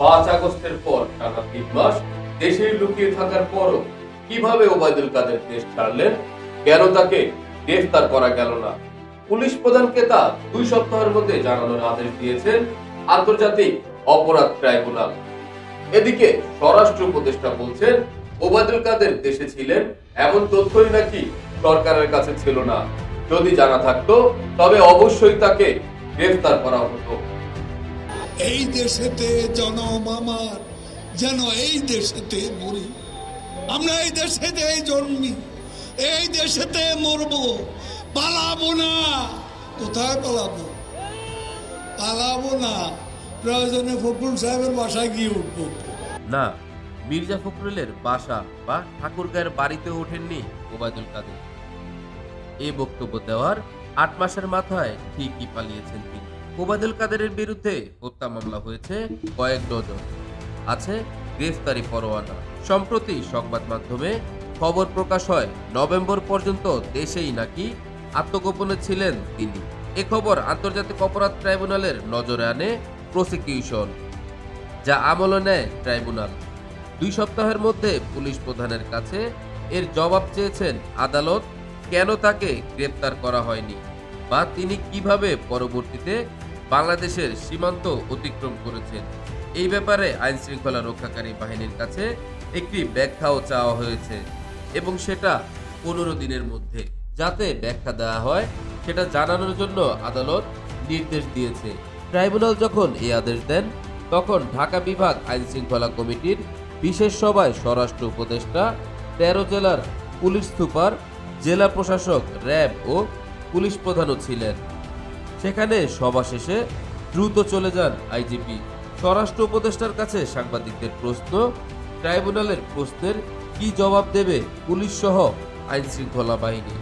পাঁচ আগস্টের পর টানা তিন মাস দেশে লুকিয়ে থাকার পরও কীভাবে ওবায়দুল কাদের দেশ ছাড়লেন? কেন তাকে গ্রেফতার করা গেল না? পুলিশ প্রধানকে তা দুই সপ্তাহের মধ্যে জানানোর আদেশ দিয়েছেন আন্তর্জাতিক অপরাধ ট্রাইব্যুনাল। এদিকে স্বরাষ্ট্র উপদেষ্টা বলছেন, ওবায়দুল কাদের দেশে ছিলেন, এমন তথ্যই নাকি সরকারের কাছে ছিল না। যদি জানা থাকতো, তবে অবশ্যই তাকে গ্রেফতার করা হতো। এই দেশেতে জনম আমার, যেন এই দেশেতে মরি। আমরা এই দেশেতে জন্মি, এই দেশেতে মরব। পালাবো না, কোথায় পালাবো? পালাবো না। প্রয়োজনে ফখরুল সাহেবের বাসায় গিয়ে উঠবো। না, মির্জা ফখরুলের বাসা বা ঠাকুরগাঁয়ের বাড়িতে ওঠেননি ওবায়দুল কাদের। এই বক্তব্য দেওয়ার আট মাসের মাথায় ঠিকই পালিয়েছেন তিনি। ওবায়দুল কাদেরের বিরুদ্ধে হত্যা মামলা হয়েছে কয়েক ডজন। আছে গ্রেফতারি পরোয়ানা। সম্প্রতি সংবাদ মাধ্যমে খবর প্রকাশ হয়, নভেম্বর পর্যন্ত দেশেই নাকি আত্মগোপনে ছিলেন তিনি। এ খবর আন্তর্জাতিক অপরাধ ট্রাইব্যুনালের নজরে আনে প্রসিকিউশন, যা আমলে নেয় ট্রাইব্যুনাল। দুই সপ্তাহের মধ্যে পুলিশ প্রধানের কাছে এর জবাব চেয়েছেন আদালত, কেন তাকে গ্রেপ্তার করা হয়নি। বা তিনি কীভাবে পরবর্তীতে বাংলাদেশের সীমান্ত অতিক্রম করেছেন? এই ব্যাপারে আইন শৃঙ্খলা রক্ষাকারী বাহিনীর কাছে একটি ব্যাখ্যাও চাওয়া হয়েছে এবং সেটা পনেরো দিনের মধ্যে। যাতে ব্যাখ্যা দেওয়া হয়, সেটা জানানোর জন্য আদালত নির্দেশ দিয়েছে। ট্রাইব্যুনাল যখন এই আদেশ দেন, তখন ঢাকা বিভাগ আইন শৃঙ্খলা কমিটির বিশেষ সভায় স্বরাষ্ট্র উপদেষ্টা, তেরো জেলার পুলিশ সুপার, জেলা প্রশাসক র্যাব ও পুলিশ প্রধানও ছিলেন। সেখানে সভা শেষে দ্রুত চলে যান আইজিপি। স্বরাষ্ট্র উপদেষ্টার কাছে সাংবাদিকদের প্রশ্ন, ট্রাইব্যুনালের প্রশ্নের কি জবাব দেবে পুলিশ সহ আইনশৃঙ্খলা বাহিনী?